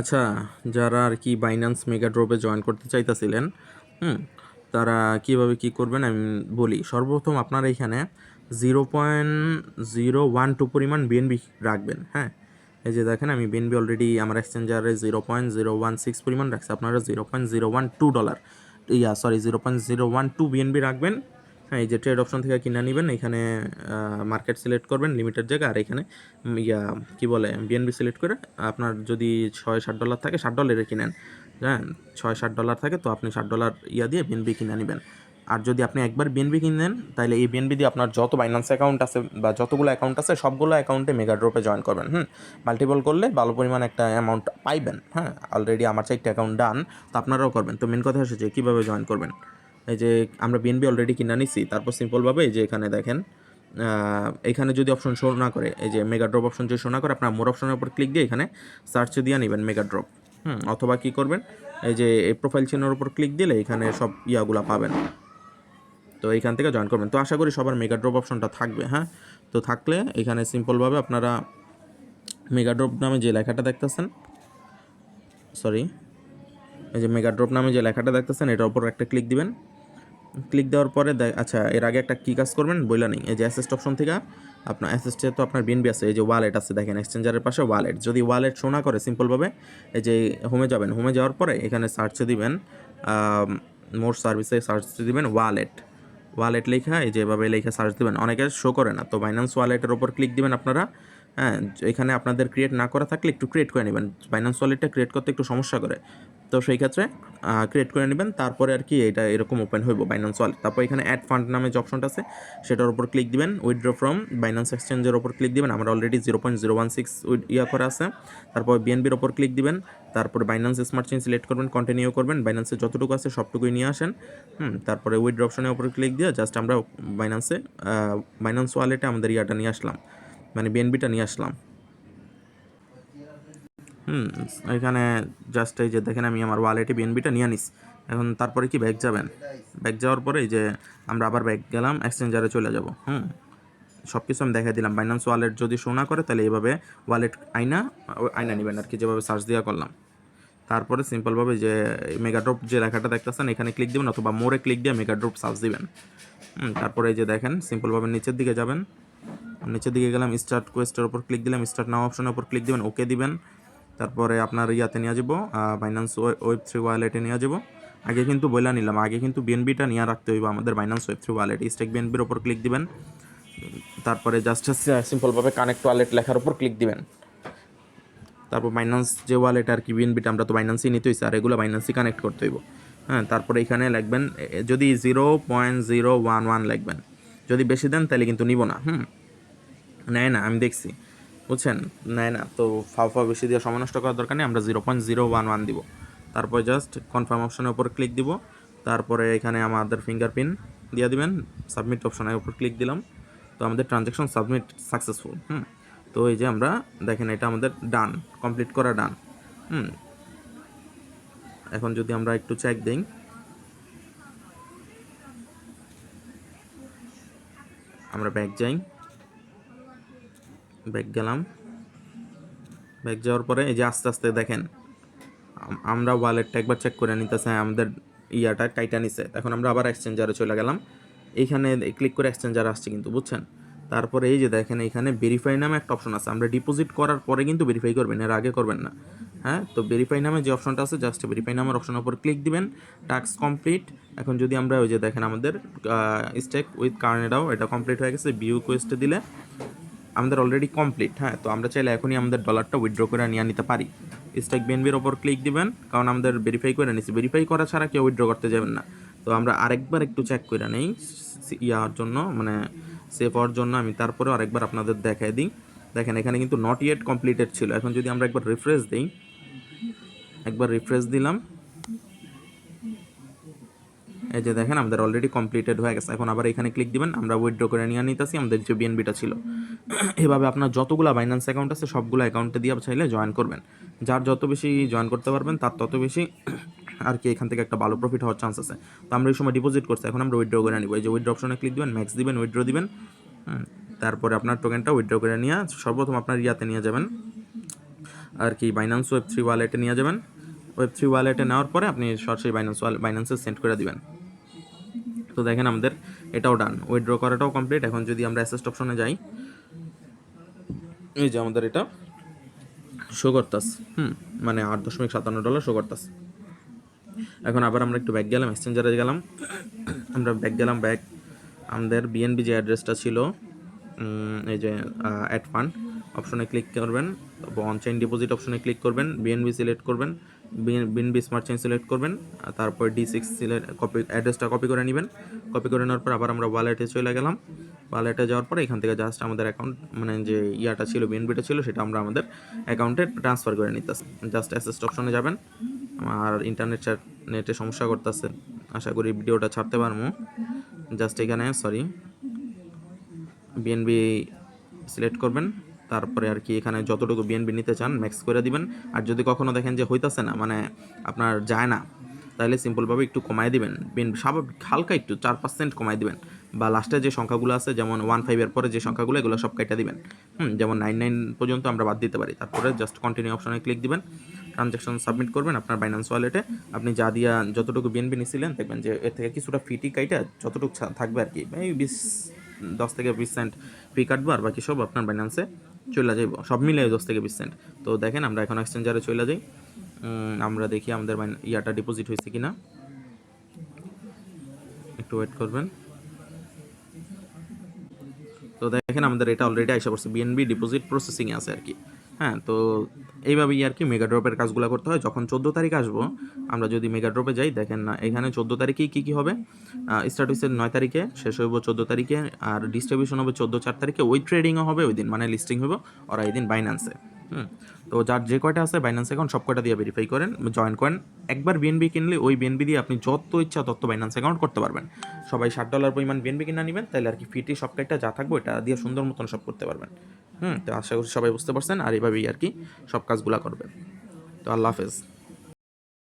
আচ্ছা যারা আর কি বাইন্যান্স মেগা ড্রপে জয়েন করতে চাইতেছিলেন, হুম, তারা কীভাবে কী করবেন আমি বলি। সর্বপ্রথম আপনারা এখানে zero point zero one two পরিমাণ বিএনবি রাখবেন হ্যাঁ? এই যে দেখেন, আমি বিএনবি অলরেডি আমার এক্সচেঞ্জারে zero point zero one six পরিমাণ রাখছে, আপনারা zero point zero one two dollar, yeah sorry zero point zero one two BNB রাখবেন। হ্যাঁ এই যে ট্রেড অপশন থেকে কিনে নেবেন, এখানে মার্কেট সিলেক্ট করবেন লিমিটেড জায়গা, আর এখানে ইয়া, কী বলে বিএনবি সিলেক্ট করে আপনার যদি ছয় ষাট ডলার থাকে ষাট ডলারে কিনেন হ্যাঁ ছয় ষাট ডলার থাকে, তো আপনি ষাট ডলার ইয়া দিয়ে বিএনবি কিনে নেবেন। আর যদি আপনি একবার বিএনবি কিনেন তাহলে এই বিএনবি দিয়ে আপনার যত বাইন্যান্স অ্যাকাউন্ট আছে বা যতগুলো অ্যাকাউন্ট আছে, সবগুলো অ্যাকাউন্টে মেগা ড্রপে জয়েন করবেন, হুম? মাল্টিপল করলে ভালো পরিমাণ একটা অ্যামাউন্ট পাইবেন হ্যাঁ? অলরেডি আমার চারটে অ্যাকাউন্ট ডান তো আপনারাও করবেন। তো মেন কথা হচ্ছে যে, কীভাবে জয়েন করবেন? এই যে আমরা বিএনবি অলরেডি কিনে নিছি, তারপর সিম্পলভাবে এই যে এখানে দেখেন এখানে যদি অপশন শো না করে, এই যে মেগা ড্রপ অপশন যদি শো না করে, আপনার মোর অপশনের উপর ক্লিক দিয়ে এখানে সার্চে দিয়ে নেবেন মেগা ড্রপ হুম, অথবা কি করবেন, এই যে এই প্রোফাইল চিহ্নের উপর ক্লিক দিলে এখানে সব ইয়াগুলা পাবেন। তো এইখান থেকে জয়েন করবেন। তো আশা করি সবার মেগা ড্রপ অপশনটা থাকবে হ্যাঁ? তো থাকলে এখানে সিম্পলভাবে আপনারা মেগা ড্রপ নামে যে লেখাটা দেখতেছেন সরি এই যে মেগা ড্রপ নামে যে লেখাটা দেখতেছেন, এটার উপর একটা ক্লিক দিবেন। ক্লিক দেওয়ার পরে আচ্ছা এর আগে একটা কী কাজ করবেন, বইলা নেই। এই যে অ্যাসেস্ট অপশন থেকে, আপনার অ্যাসেস্টে তো আপনার বিএনবি আছে, এই যে ওয়ালেট আছে, দেখেন এক্সচেঞ্জারের পাশে ওয়ালেট যদি ওয়ালেট শো না করে সিম্পলভাবে এই যে হোমে যাবেন হোমে যাওয়ার পরে এখানে সার্চে দিবেন মোর সার্ভিসে সার্চ দিবেন ওয়ালেট ওয়ালেট লেখা, এই যে এভাবে লেখা সার্চ দিবেন। অনেকে শো করে না, তো বাইন্যান্স ওয়ালেটের ওপর ক্লিক দিবেন আপনারা। হ্যাঁ এখানে আপনাদের ক্রিয়েট না করা থাকলে একটু ক্রিয়েট করে নেবেন। বাইন্যান্স ওয়ালেটটা ক্রিয়েট করতে একটু সমস্যা করে। তো সেই ক্ষেত্রে ক্রিয়েট করে নেবেন। তারপরে আর কি এটা এরকম ওপেন হইব বাইন্যান্স ওয়ালেট তারপর এখানে অ্যাড ফান্ড নামে যে অপশনটা আছে, সেটার উপর ক্লিক দিবেন। উইথড্র ফ্রম বাইন্যান্স এক্সচেঞ্জের ওপর ক্লিক দিবেন। আমরা already zero point zero one six ইয়া করা আছে। তারপর বিএনবির ওপর ক্লিক দিবেন। তারপর বাইন্যান্স স্মার্ট চেঞ্জ সিলেক্ট করবেন কন্টিনিউ করবেন। বাইন্যান্সে যতটুকু আছে সবটুকুই নিয়ে আসেন। হুম, তারপরে উইথড্র অপশনের ওপর ক্লিক দিয়ে জাস্ট আমরা বাইন্যান্সে বাইন্যান্স ওয়ালেটে আমাদের ইয়াটা নিয়ে আসলাম। মানে বিএনবিটা নিয়ে আসলাম। হুম এখানে জাস্ট এই যে দেখেন আমি আমার ওয়ালেটে বিএনবিটা নিয়ে নিস। এখন তারপরে কি ব্যাগ যাবেন? ব্যাগ যাওয়ার পরে যে আমরা আবার ব্যাগ গেলাম এক্সচেঞ্জারে চলে যাব। হুম সব কিছু আমি দেখাই দিলাম। বাইন্যান্স ওয়ালেট যদি শো না করে তাহলে এইভাবে ওয়ালেট আইনা ও আইনা নেবেন আর কি যেভাবে সার্চ দেওয়া করলাম। তারপরে সিম্পলভাবে যে মেগাড্রপ যে লেখাটা দেখতেছেন এখানে ক্লিক দেবেন অথবা মোড়ে ক্লিক দিয়ে মেগাড্রপ সার্চ দিবেন। হুম, তারপরে এই যে দেখেন সিম্পলভাবে নিচের দিকে যাবেন। নিচের দিকে গেলাম স্টার্ট কোয়েস্টের উপর ক্লিক দিলাম স্টার্ট নাও অপশনের উপর ক্লিক দিবেন ওকে দিবেন। তারপরে আপনার ইয়াতে নিয়ে যাব বাইন্যান্স ওয়েব থ্রি ওয়ালেটে নিয়ে যাব। আগে কিন্তু বইলা নিলাম, আগে কিন্তু বিএনবিটা নিয়ে রাখতে হইব আমাদের Binance web three wallet stake বিএনবির ওপর ক্লিক দিবেন। তারপরে জাস্ট সিম্পলভাবে কানেক্ট ওয়ালেট লেখার উপর ক্লিক দিবেন। তারপর বাইন্যান্স যে ওয়ালেট আর কি বিএনবিটা আমরা তো বাইন্যান্সই নিতে হয়েছে আর এগুলো বাইন্যান্সই কানেক্ট করতে হইব। হ্যাঁ তারপরে এখানে লিখবেন যদি zero point zero one one লিখবেন। যদি বেশি দেন তাহলে কিন্তু নিব না, হুম। নেয় না, আমি দেখছি। বুঝছেন? নেয় না, তো ফাও ফাও বেশি দিয়ে সময় নষ্ট করার দরকার নেই, আমরা zero point zero one one দিব। তারপর জাস্ট কনফার্ম অপশনের উপর ক্লিক দিব। তারপরে এখানে আমাদের ফিঙ্গারপ্রিন্ট দিয়ে দিবেন সাবমিট অপশনের উপর ক্লিক দিলাম। তো আমাদের ট্রানজ্যাকশন সাবমিট সাকসেসফুল হুম? তো এই যে আমরা দেখেন, এটা আমাদের ডান কমপ্লিট করা ডান হুম? এখন যদি আমরা একটু চেক দিই। আমরা ব্যাক যাই। ব্যাক গেলাম। ব্যাক যাওয়ার পরে এই যে আস্তে আস্তে দেখেন, আম- আমরা ওয়ালেটটা একবার চেক করে নিতেছে, আমাদের ইয়াটা কাইটা নিছে। এখন আমরা আবার এক্সচেঞ্জারে চলে গেলাম। এইখানে ক্লিক করে এক্সচেঞ্জার আসছে কিন্তু, বুঝছেন? তারপরে এই যে দেখেন এখানে ভেরিফাই নামে একটা অপশন আছে। আমরা ডিপোজিট করার পরে কিন্তু ভেরিফাই করবেন, এর আগে করবেন না। হ্যাঁ? তো ভেরিফাই নামে যে অপশনটা আছে জাস্ট ভেরিফাই নামের অপশনের উপর ক্লিক দিবেন টাস্ক কমপ্লিট এখন যদি আমরা ওই যে দেখেন, আমাদের স্টেক উইথ কার্নেডাও এটা কমপ্লিট হয়ে গেছে বিউ কোয়েস্টে দিলে। আমাদের অলরেডি কমপ্লিট হ্যাঁ? তো আমরা চাইলে এখনই আমাদের ডলারটা উইথড্র করে নিয়ে নিতে পারি। স্টেক বিএনবির ওপর ক্লিক দিবেন, কারণ আমাদের ভেরিফাই করে নিছি। ভেরিফাই করা ছাড়া কেউ উইথড্র করতে যাবেন না। তো আমরা আরেকবার একটু চেক করে নেই ইয়ার জন্য মানে সেভ হওয়ার জন্য আমি তারপরে আরেকবার আপনাদের দেখাই দিই। দেখেন, এখানে কিন্তু নট ইয়েট কমপ্লিটেড ছিল। এখন যদি আমরা একবার রিফ্রেশ দিই, একবার রিফ্রেশ দিলাম এই যে দেখেন, আমাদের অলরেডি কমপ্লিটেড হয়ে গেছে। এখন আবার এখানে ক্লিক দিবেন, আমরা উইথড্র করে নিয়ে নিতেছি, আমাদের যে বিএনবিটা ছিল। এভাবে আপনার যতগুলো বাইন্যান্স অ্যাকাউন্ট আছে, সবগুলো অ্যাকাউন্টে দিয়ে চাইলে জয়েন করবেন। যার যত বেশি জয়েন করতে পারবেন, তার তত বেশি আর কি এখান থেকে একটা ভালো প্রফিট হওয়ার চান্স আছে। তো আমরা এই সময় ডিপোজিট করছি, এখন আমরা উইথড্র করে নিব। এই যে উইথড্র অপশনে ক্লিক দিবেন ম্যাক্স দিবেন উইথড্র দিবেন। তারপরে আপনার টোকেনটা উইথড্র করে নিয়ে সর্বপ্রথম আপনার ইয়াতে নিয়ে যাবেন। আর কি বাইন্যান্স ওয়েব থ্রি ওয়ালেটে নিয়ে যাবেন। ওয়েব থ্রি ওয়ালেটে নেওয়ার পরে আপনি সরাসরি বাইন্যান্স বাইন্যান্সে সেন্ড করে দিবেন। তো দেখেন আমাদের এটাও ডান উইথড্র করাটাও কমপ্লিট এখন যদি আমরা অ্যাসেস্ট অপশনে যাই, এই যে আমাদের এটা শো করতাস, হুম মানে আট দশমিক সাতান্ন ডলার শো করতাস। এখন আবার আমরা একটু ব্যাক গেলাম এক্সচেঞ্জারে গেলাম। আমরা ব্যাক গেলাম ব্যাক আমাদের বিএনবি যে অ্যাড্রেসটা ছিল এই যে অ্যাড ফান্ড অপশনে ক্লিক করবেন, তারপর অনচাইন ডিপোজিট অপশনে ক্লিক করবেন বিএনবি সিলেক্ট করবেন বিএনবি স্মার্ট চেইন সিলেক্ট করবেন তারপর ডি সিক্স সিলেক্ট কপি অ্যাড্রেসটা কপি করে নেবেন। কপি করে নেওয়ার পর আবার আমরা ওয়ালেটে চলে গেলাম। ওয়ালেটে যাওয়ার পরে এখান থেকে জাস্ট আমাদের অ্যাকাউন্ট মানে যে ইয়াটা ছিল বিএনবিটা ছিল, সেটা আমরা আমাদের অ্যাকাউন্টে ট্রান্সফার করে নিতেছি। জাস্ট অ্যাসেস্ট অপশনে যাবেন। আর ইন্টারনেট নেটে সমস্যা করতেছে। আশা করি ভিডিওটা ছাড়তে পারব। জাস্ট এখানে সরি বিএনবি সিলেক্ট করবেন। তারপরে আর কি এখানে যতটুকু বিএনবি নিতে চান ম্যাক্স করে দিবেন। আর যদি কখনো দেখেন যে হইতাছে না মানে আপনার যায় না তাহলে সিম্পলভাবে একটু কমায় দিবেন। স্বাভাবিক, হালকা একটু চার পার্সেন্ট কমায় দিবেন। বা লাস্টে যে সংখ্যাগুলো আছে, যেমন ওয়ান ফাইভের পরে যে সংখ্যাগুলো, এগুলো সব কেটে দিবেন। হুম, যেমন নাইন নাইন পর্যন্ত আমরা বাদ দিতে পারি। তারপরে জাস্ট কন্টিনিউ অপশনে ক্লিক দিবেন। ট্রানজ্যাকশন সাবমিট করবেন আপনার বাইন্যান্স ওয়ালেটে আপনি যা দিয়া, যতটুকু বিএনপি নিছিলেন, দেখবেন যে এর থেকে কিছুটা ফিটি কাইটা যতটুকু থাকবে আর কি। এই বিশ, দশ থেকে বিশ সেন্ট ফি কাটবো, আর বাকি সব আপনার বাইন্যান্সে চলে যাইব। সব মিলে দশ থেকে বিশ সেন্ট তো দেখেন আমরা এখন এক্সচেঞ্জারে চলে যাই। আমরা দেখি আমাদের ইয়াটা ডিপোজিট হয়েছে কি না একটু ওয়েট করবেন। তো দেখেন আমাদের এটা অলরেডি আইসা পড়ছে। বিএনবি ডিপোজিট প্রসেসিংয়ে আছে আর কি। হ্যাঁ তো এইভাবেই আর কি মেগা ড্রপের কাজগুলো করতে হয়। যখন চোদ্দ তারিখ আসব, আমরা যদি মেগা ড্রপে যাই, দেখেন না, এখানে চোদ্দ তারিখেই কী কী হবে? স্টার্ট নয় তারিখে, শেষ হইব চোদ্দ তারিখে, আর ডিস্ট্রিবিউশন হবে চোদ্দ চার তারিখে। ওই ট্রেডিংও হবে, ওই দিন মানে লিস্টিং হবে ওরা এই দিন বাইন্যান্সে হুম। তো যার যে কয়টা আছে বাইন্যান্স অ্যাকাউন্ট সব কয়টা দিয়ে ভেরিফাই করেন জয়েন করেন। একবার বিএনবি কিনলে ওই বিএনবি দিয়ে আপনি যত ইচ্ছা তত বাইন্যান্স অ্যাকাউন্ট করতে পারবেন। সবাই ষাট ডলার পরিমাণ বিএনবি কিনা নেবেন, তাহলে আর কি ফিটি সব কয়টা যা থাকবে এটা দিয়ে সুন্দর মতন সব করতে পারবেন। হুম, তো আশা করি সবাই বুঝতে পারছেন, আর এভাবেই আর কি সব কাজগুলো করবেন। তো আল্লাহ হাফেজ।